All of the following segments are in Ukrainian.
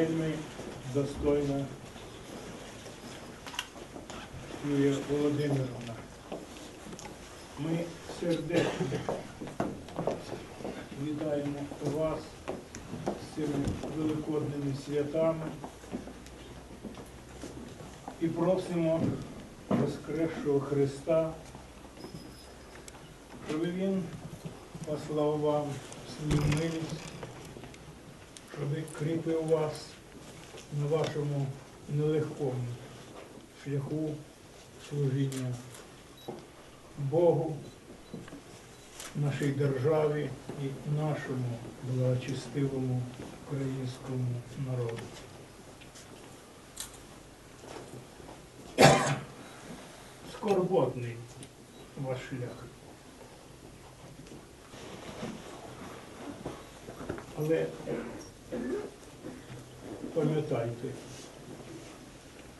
вельми достойна Юлія Володимировна. Ми сердечно вітаємо вас з цими великодними святами і просимо Воскресшого Христа, щоб Він послав вам свою милість, щоб кріпив вас на вашому нелегкому шляху служіння Богу, нашій державі і нашому благочестивому українському народу. Скорботний ваш шлях. Але пам'ятайте,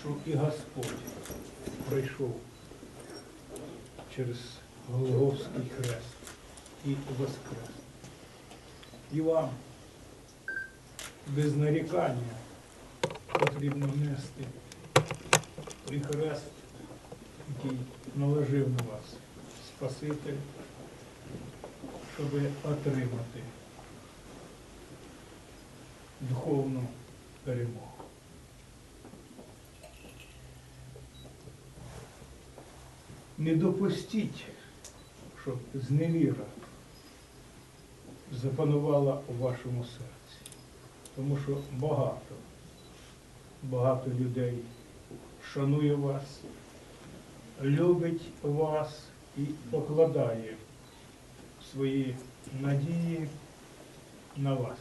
що і Господь прийшов через Голговський хрест і воскрес. І вам без нарікання потрібно нести той хрест, який наложив на вас Спаситель, щоб отримати духовну перемогу. Не допустіть, щоб зневіра запанувала у вашому серці. Тому що багато, багато людей шанує вас, любить вас і покладає свої надії на вас.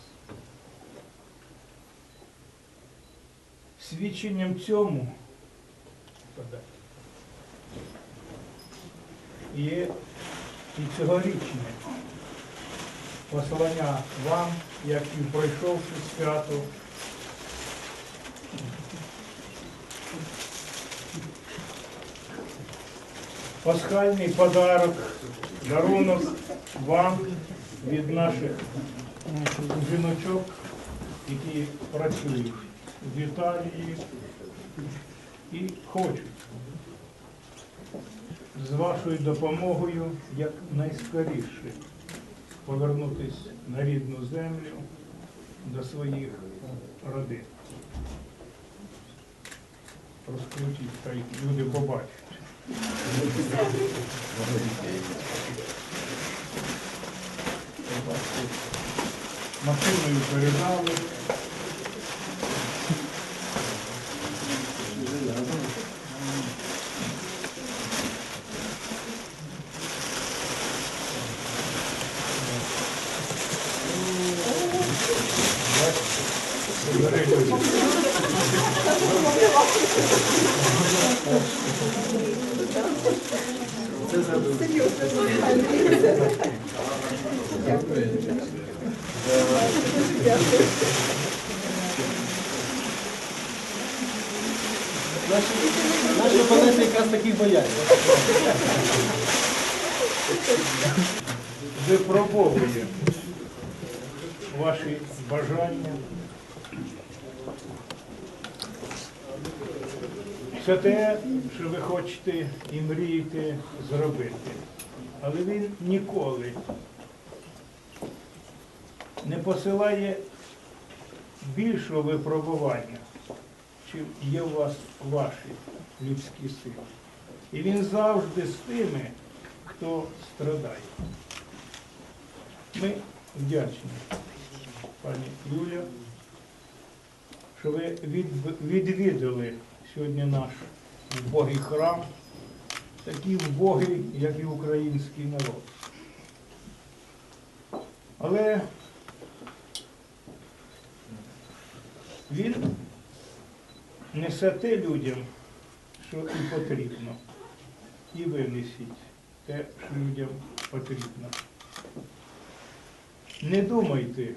Свідченням цьому. Є і цьогорічне послання вам, як і пройшовши свято. Пасхальний подарок, дарунок вам від наших жіночок, які працюють в Італії і хочуть з вашою допомогою як найскоріше повернутися на рідну землю до своїх родин. Розкрутіть, хай люди побачать. Машиною передали. Наші, наші опоненти якраз таких бояться. випробовує ваші бажання. Все те, що ви хочете і мрієте зробити. Але він ніколи не посилає більшого випробування, чим є у вас ваші людські сили. І він завжди з тими, хто страдає. Ми вдячні, пані Юля, що ви відвідали сьогодні наш Богий храм такий вбогий, як і український народ. Але він несе те людям, що і потрібно. І ви несіть те, що людям потрібно. Не думайте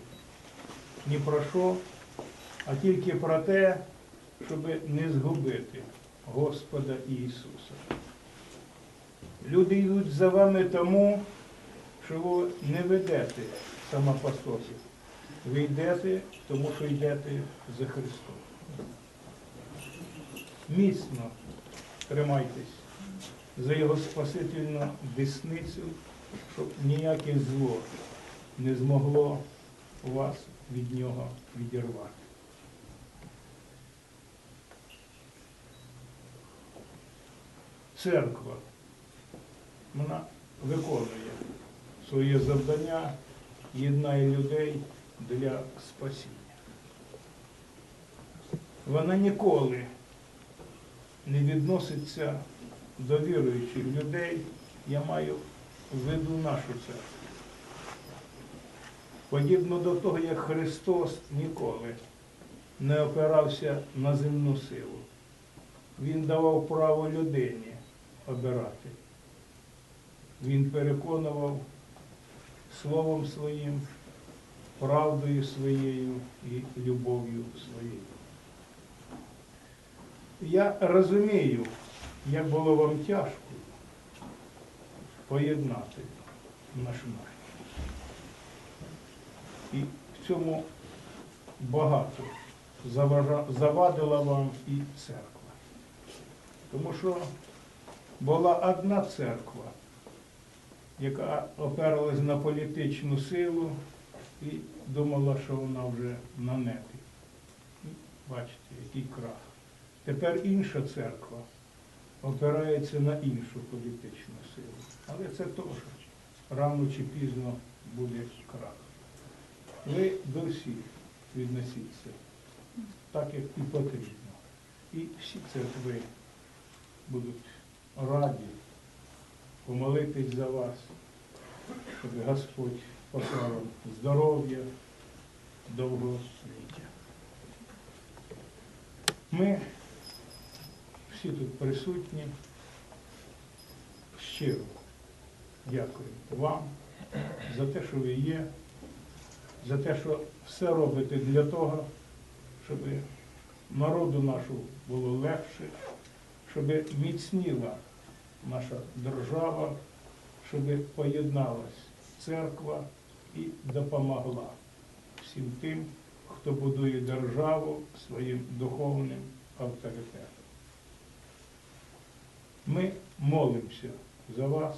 ні про що, а тільки про те, щоб не згубити Господа Ісуса. Люди йдуть за вами тому, що ви не ведете по. Ви йдете, тому що йдете за Христом. Міцно тримайтесь за Його спасительну десницю, щоб ніяке зло не змогло вас від нього відірвати. Церква, вона виконує своє завдання, єднає людей для спасіння. Вона ніколи не відноситься до віруючих людей, я маю в виду нашу церкву. Подібно до того, як Христос ніколи не опирався на земну силу. Він давав право людині обирати. Він переконував словом своїм, правдою своєю і любов'ю своєю. Я розумію, як було вам тяжко поєднати наш. І в цьому багато завадила вам і церква. Тому що була одна церква, яка опиралась на політичну силу і думала, що вона вже на небі. Бачите, який крах. Тепер інша церква опирається на іншу політичну силу. Але це теж рано чи пізно буде крах. Ви до всіх відносіться так, як і потрібно. І всі церкви будуть раді помолитись за вас, щоб Господь послав здоров'я, довголіття. Ми всі тут присутні. Щиро дякую вам за те, що ви є, за те, що все робите для того, щоб народу нашу було легше, щоб міцніла наша держава, щоб поєдналась церква і допомогла всім тим, хто будує державу своїм духовним авторитетом. Ми молимося за вас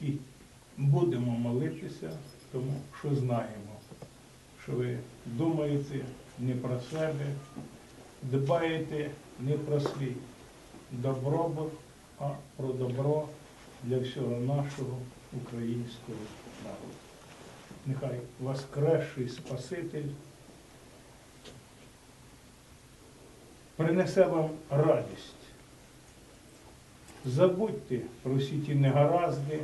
і будемо молитися, тому що знаємо, що ви думаєте не про себе, дбаєте не про свій добробут, а про добро для всього нашого українського народу. Нехай воскресший Спаситель принесе вам радість. Забудьте про всі ті негаразди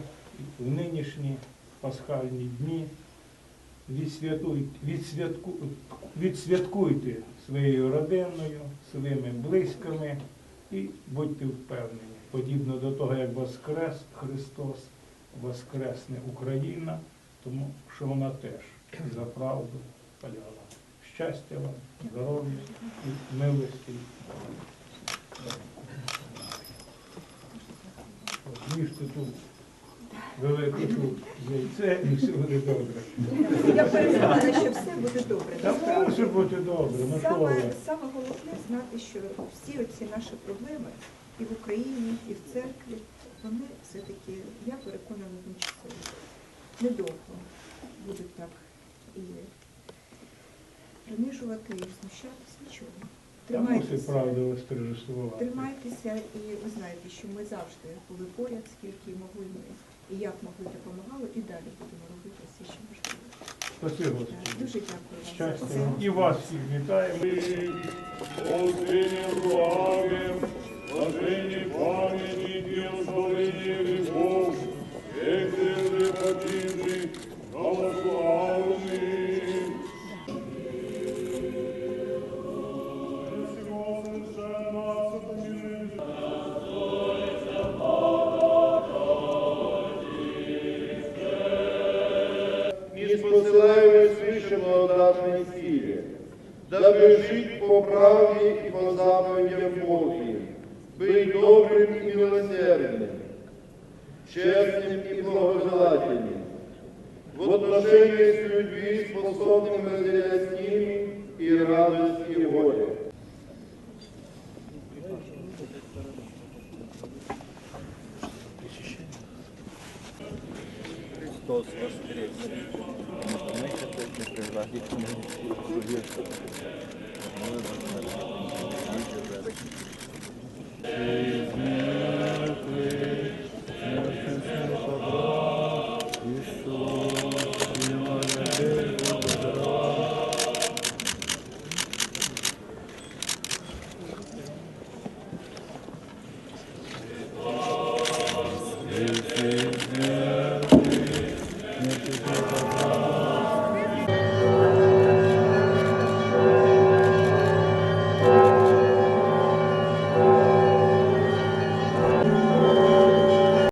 в нинішні пасхальні дні. Відсвяткуйте своєю родиною, своїми близькими і будьте впевнені, подібно до того, як Воскрес Христос, Воскресне Україна, тому що вона теж за правду поляла. Щастя вам, здоров'я і милості. Ніжте тут велику тут яйце і все буде добре. Я переконана, що все буде добре. Та може бути добре, ну що Саме, ви? саме головне знати, що всі оці наші проблеми і в Україні, і в церкві, вони все-таки, я переконана, тимчасові. Недовго будуть так і принижувати, і знущатися, нічого. Та мусить тримайтеся, і ви знаєте, що ми завжди були поряд, скільки могли ми, і як могли допомагали, і далі будемо робити все, що можливо. Спасибо. Дуже дякую вам. Щастя. І вас всіх вітаємо. Блажені пам'яті діл, славені любов, Ехте не покинути, Праві і по заповідям Божим, бий добрим і милосердним, чесним і благожелательним, в отношении з людьми, способным разделять з ними і радость, и горе. Христос воскрес. Мы хотим преградить Thank you.